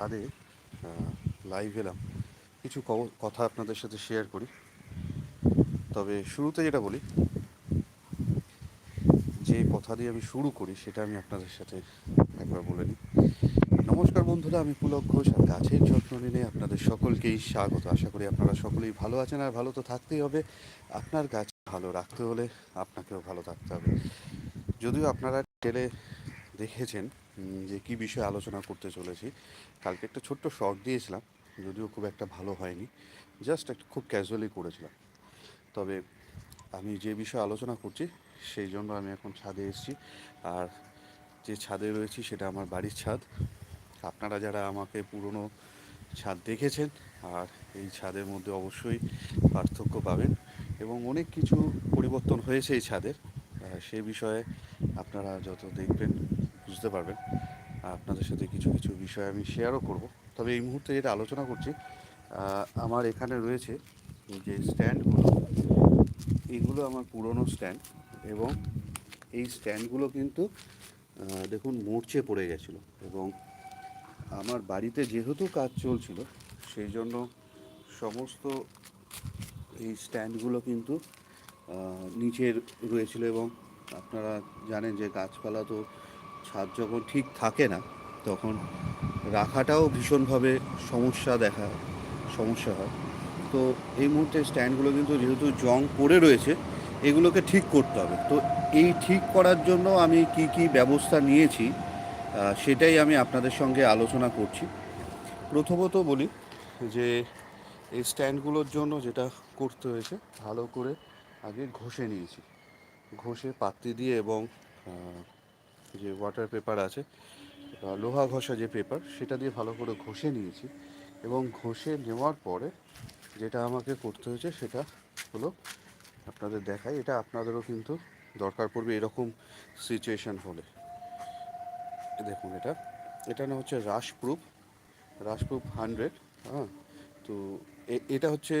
ছাদে লাইভ এলাম। কিছু কথা আপনাদের সাথে শেয়ার করি। তবে শুরুতে যেটা বলি, যে কথা দিয়ে আমি শুরু করি, সেটা আমি আপনাদের সাথে একবার বলে নিই। নমস্কার বন্ধুরা, আমি পুলক ঘোষ আর গাছের যত্ন নিয়ে আপনাদের সকলকেই স্বাগত। আশা করি আপনারা সকলেই ভালো আছেন আর ভালো তো থাকতেই হবে। আপনার গাছ ভালো রাখতে হলে আপনাকেও ভালো থাকতে হবে। যদিও আপনারা টেলে দেখেছেন যে কি বিষয়ে আলোচনা করতে চলেছি। কালকে একটা ছোট্ট শর্ট দিয়েছিলাম, যদিও খুব একটা ভালো হয়নি জাস্ট একটা খুব ক্যাজুয়ালি করেছিলাম। তবে আমি যে বিষয়ে আলোচনা করছি, সেই জন্য আমি এখন ছাদে এসেছি। আর যে ছাদে রয়েছি, সেটা আমার বাড়ির ছাদ। আপনারা যারা আমাকে পুরনো ছাদ দেখেছেন, আর এই ছাদের মধ্যে অবশ্যই পার্থক্য পাবেন। এবং অনেক কিছু পরিবর্তন হয়েছে এই ছাদের। সে বিষয়ে আপনারা যত দেখবেন বুঝতে পারবেন। আপনাদের সাথে কিছু কিছু বিষয় আমি শেয়ারও করব। তবে এই মুহূর্তে যেটা আলোচনা করছি আমার এখানে রয়েছে যে স্ট্যান্ডগুলো এগুলো আমার পুরনো স্ট্যান্ড এবং এই স্ট্যান্ডগুলো কিন্তু দেখুন মরচে পড়ে গেছিল এবং আমার বাড়িতে যেহেতু কাজ চলছিল সেই জন্য সমস্ত এই স্ট্যান্ডগুলো কিন্তু আহ, নিচে রয়েছিল এবং আপনারা জানেন যে গাছপালা তো ছাদ যখন ঠিক থাকে না, তখন রাখাটাও ভীষণভাবে সমস্যা দেখা, সমস্যা হয়। তো এই মুহূর্তে স্ট্যান্ডগুলো কিন্তু যেহেতু জং পড়ে রয়েছে, এগুলোকে ঠিক করতে হবে। তো এই ঠিক করার জন্য আমি কি কি ব্যবস্থা নিয়েছি সেটাই আমি আপনাদের সঙ্গে আলোচনা করছি। প্রথমত বলি যে, এই স্ট্যান্ডগুলোর জন্য যেটা করতে হয়েছে, ভালো করে আগে ঘষে নিয়েছি। ঘষে পাত্রি দিয়ে এবং যে ওয়াটার পেপার আছে লোহা ঘষা যে পেপার সেটা দিয়ে ভালো করে ঘষে নিয়েছি এবং ঘষে নেওয়ার পরে যেটা আমাকে করতে হয়েছে সেটা হলো আপনাদের দেখাই, এটা আপনাদেরও কিন্তু দরকার পড়বে এরকম সিচুয়েশন হলে। দেখুন এটা এটা না হচ্ছে rash proof rash proof hundred হ্যাঁ? তো এটা হচ্ছে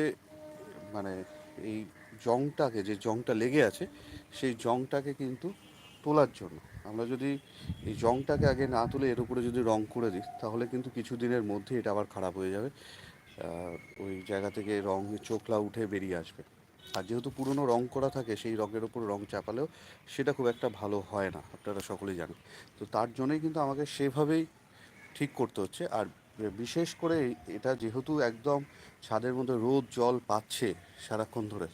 মানে এই জংটাকে, যে জংটা লেগে আছে, সেই জংটাকে কিন্তু তোলার জন্য। আমরা যদি এই জংটাকে আগে না তুলে এর উপরে যদি রং করে দিই, তাহলে কিন্তু কিছু দিনের মধ্যে এটা আবার খারাপ হয়ে যাবে। ওই জায়গা থেকে রং, চোখলা উঠে বেরিয়ে আসবে। আর যেহেতু পুরনো রং করা থাকে, সেই রঙের উপর রং চাপালেও সেটা খুব একটা ভালো হয় না, আপনারা সকলেই জানেন। তো তার জন্যই কিন্তু আমাকে সেভাবেই ঠিক করতে হচ্ছে। আর বিশেষ করে এটা যেহেতু একদম ছাদের মধ্যে রোদ, জল পাচ্ছে সারাক্ষণ ধরে,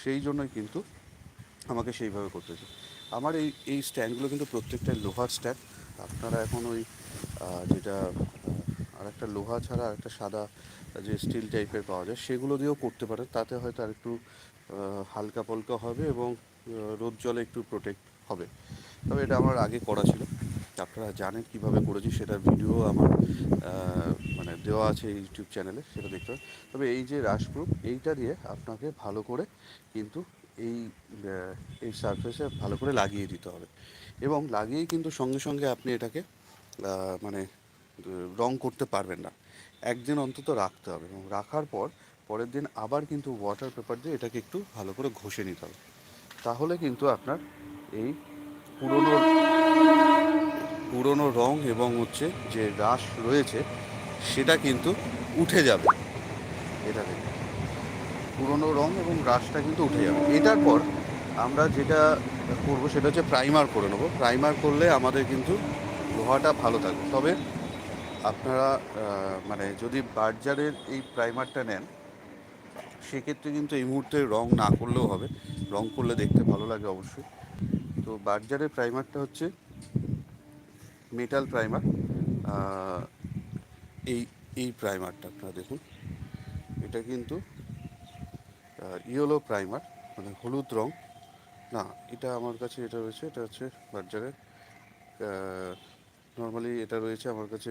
সেই জন্যই কিন্তু আমাকে সেইভাবে করতে হচ্ছে। আমার এই এই স্ট্যান্ডগুলো কিন্তু প্রত্যেকটাই লোহার স্ট্যান্ড। আপনারা এখন ওই যেটা আর একটা লোহা ছাড়া আর একটা সাদা, যে স্টিল টাইপের পাওয়া যায়, সেগুলো দিয়েও করতে পারেন। তাতে হয়তো আর একটু হালকা পলকা হবে এবং রোদ জলে একটু প্রোটেক্ট হবে। তবে এটা আমার আগে করা ছিল। আপনারা জানেন কীভাবে করেছি, সেটার ভিডিও আমার মানে দেওয়া আছে ইউটিউব চ্যানেলে সেটা দেখতে হবে তবে এই যে রাশপ্রুফ এইটা দিয়ে আপনাকে ভালো করে কিন্তু এই এই সারফেসে ভালো করে লাগিয়ে দিতে হবে। এবং লাগিয়েই কিন্তু সঙ্গে সঙ্গে আপনি এটাকে মানে রং করতে পারবেন না। একদিন অন্তত রাখতে হবে এবং রাখার পর পরের দিন আবার কিন্তু ওয়াটার পেপার দিয়ে এটাকে একটু ভালো করে ঘষে নিতে হবে। তাহলে কিন্তু আপনার এই পুরনো পুরনো রং এবং হচ্ছে যে রাস রয়েছে, সেটা কিন্তু উঠে যাবে। পুরনো রং এবং রাসটা কিন্তু উঠে যাবে। এটার পর আমরা যেটা করব সেটা হচ্ছে প্রাইমার করে নেব। প্রাইমার করলে আমাদের কিন্তু লোহাটা ভালো থাকবে। তবে আপনারা মানে যদি বার্জারের এই প্রাইমারটা নেন, সেক্ষেত্রে কিন্তু এই মুহূর্তে রং না করলেও হবে। রং করলে দেখতে ভালো লাগে অবশ্যই। তো বার্জারের প্রাইমারটা হচ্ছে মেটাল প্রাইমার এই এই প্রাইমারটা আপনারা দেখুন। এটা কিন্তু ইয়েলো প্রাইমার মানে হলুদ রং। না, এটা আমার কাছে এটা রয়েছে, এটা হচ্ছে বার্জারের নর্মালি এটা রয়েছে আমার কাছে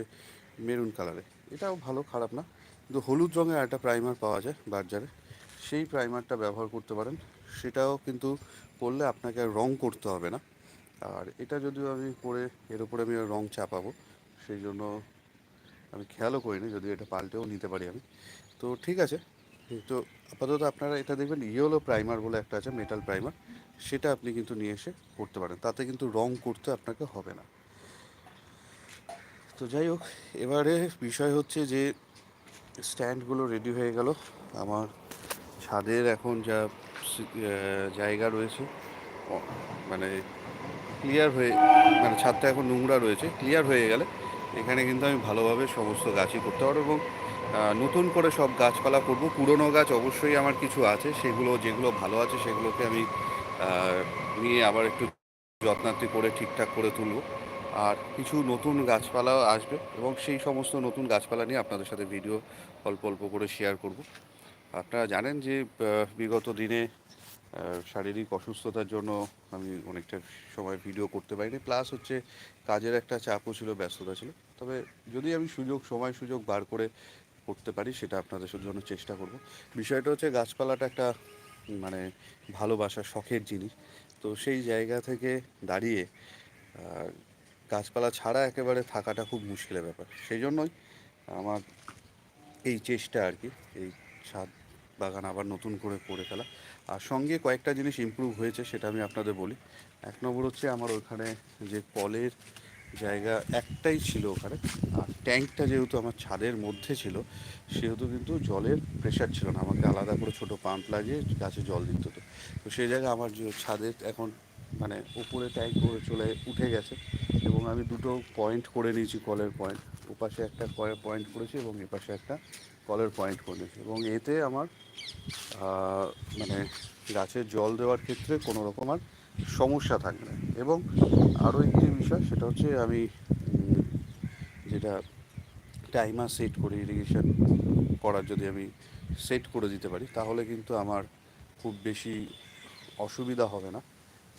মেরুন কালারে এটাও ভালো, খারাপ না। কিন্তু হলুদ রঙের একটা প্রাইমার পাওয়া যায় বার্জারে সেই প্রাইমারটা ব্যবহার করতে পারেন। সেটাও কিন্তু করলে আপনাকে রং করতে হবে না। আর এটা যদিও আমি পরে, এর উপরে আমি রং চাপাবো, সেই জন্য আমি খেয়ালও করিনি যদি এটা পাল্টেও নিতে পারি আমি। তো ঠিক আছে তো আপাতত আপনারা এটা দেখবেন, ইয়েলো প্রাইমার বলে একটা আছে মেটাল প্রাইমার সেটা আপনি কিন্তু নিয়ে এসে করতে পারেন। তাতে কিন্তু রং করতে আপনাকে হবে না। তো যাই হোক, এবারে বিষয় হচ্ছে যে, স্ট্যান্ডগুলো রেডি হয়ে গেল। আমার ছাদের এখন যা জায়গা রয়েছে মানে ক্লিয়ার হয়ে মানে ছাদটা এখন নোংরা রয়েছে ক্লিয়ার হয়ে গেলে এখানে কিন্তু আমি ভালোভাবে সমস্ত গাছই করতে পারব এবং নতুন করে সব গাছপালা করব। পুরনো গাছ অবশ্যই আমার কিছু আছে, সেগুলো, যেগুলো ভালো আছে সেগুলোকে আমি নিয়ে আবার একটু যত্নার্থী করে ঠিকঠাক করে তুলব। আর কিছু নতুন গাছপালাও আসবে এবং সেই সমস্ত নতুন গাছপালা নিয়ে আপনাদের সাথে ভিডিও অল্প অল্প করে শেয়ার করব। আপনারা জানেন যে বিগত দিনে শারীরিক অসুস্থতার জন্য আমি অনেকটা সময় ভিডিও করতে পারিনি। প্লাস হচ্ছে কাজের একটা চাপও ছিল, ব্যস্ততা ছিল। তবে যদি আমি সুযোগ, সময় সুযোগ বার করে করতে পারি, সেটা আপনাদের জন্য চেষ্টা করব। বিষয়টা হচ্ছে গাছপালাটা একটা মানে ভালোবাসা, শখের জিনিস। তো সেই জায়গা থেকে দাঁড়িয়ে গাছপালা ছাড়া একেবারে থাকাটা খুব মুশকিলের ব্যাপার। সেই জন্যই আমার এই চেষ্টা আর কি, এই ছাদ বাগান আবার নতুন করে করে ফেলা। আর সঙ্গে কয়েকটা জিনিস ইমপ্রুভ হয়েছে, সেটা আমি আপনাদের বলি। এক নম্বর হচ্ছে আমার ওখানে যে কলের জায়গা একটাই ছিল ওখানে। আর ট্যাঙ্কটা যেহেতু আমার ছাদের মধ্যে ছিল, সেহেতু কিন্তু জলের প্রেশার ছিল না। আমাকে আলাদা করে ছোট পাম্প লাগিয়ে গাছে জল দিতে হতো। তো সেই জায়গায় আমার যে ছাদের এখন মানে উপরে ট্যাঙ্ক করে চলে উঠে গেছে এবং আমি দুটো পয়েন্ট করে নিয়েছি কলের পয়েন্ট ওপাশে একটা কলের পয়েন্ট করেছি এবং এপাশে একটা কলের পয়েন্ট করে নিয়েছি। এবং এতে আমার মানে গাছের জল দেওয়ার ক্ষেত্রে কোনো রকম আর সমস্যা থাকবে না। এবং আরও একটি বিষয়, সেটা হচ্ছে আমি যেটা টাইমার সেট করে ইরিগেশন করার যদি আমি সেট করে দিতে পারি, তাহলে কিন্তু আমার খুব বেশি অসুবিধা হবে না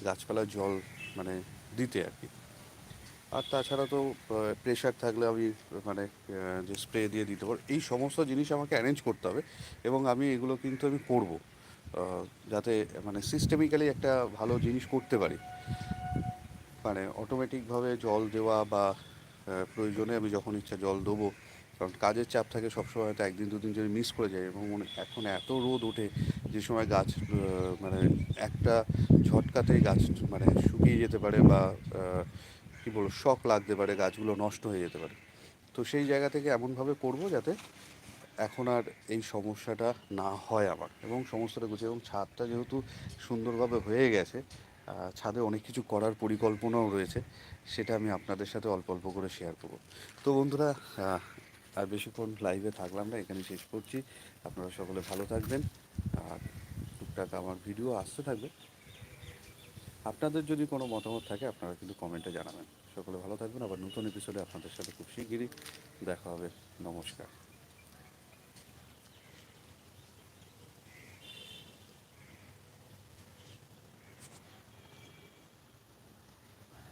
গাছপালা জল মানে দিতে আর কি। আর তাছাড়া তো প্রেশার থাকলে আমি মানে যে স্প্রে দিয়ে দিতে পারব, এই সমস্ত জিনিস আমাকে অ্যারেঞ্জ করতে হবে এবং আমি এগুলো কিন্তু আমি করব যাতে মানে সিস্টেমিক্যালি একটা ভালো জিনিস করতে পারি। মানে অটোমেটিকভাবে জল দেওয়া বা প্রয়োজনে আমি যখন ইচ্ছা জল দেবো, কারণ কাজের চাপ থাকে সবসময় হয়তো একদিন দুদিন যদি মিস করে যায় এবং এখন এত রোদ ওঠে যে সময় গাছ মানে একটা ঝটকাতেই গাছ মানে শুকিয়ে যেতে পারে বা কী বলব শক লাগতে পারে, গাছগুলো নষ্ট হয়ে যেতে পারে। তো সেই জায়গা থেকে এমনভাবে করব যাতে এখন আর এই সমস্যাটা না হয় আমার। এবং সমস্যাটা গুছিয়ে, এবং ছাদটা যেহেতু সুন্দরভাবে হয়ে গেছে ছাদে অনেক কিছু করার পরিকল্পনাও রয়েছে, সেটা আমি আপনাদের সাথে অল্প অল্প করে শেয়ার করব। তো বন্ধুরা আর বেশিক্ষণ লাইভে থাকলাম না এখানে শেষ করছি। আপনারা সকলে ভালো থাকবেন। আর টুকটাক আমার ভিডিও আসতে থাকবে। আপনাদের যদি কোনো মতামত থাকে, আপনারা কিন্তু কমেন্টে জানাবেন। সকলে ভালো থাকবেন। আবার নতুন এপিসোডে আপনাদের সাথে খুব শিগগিরই দেখা হবে। নমস্কার।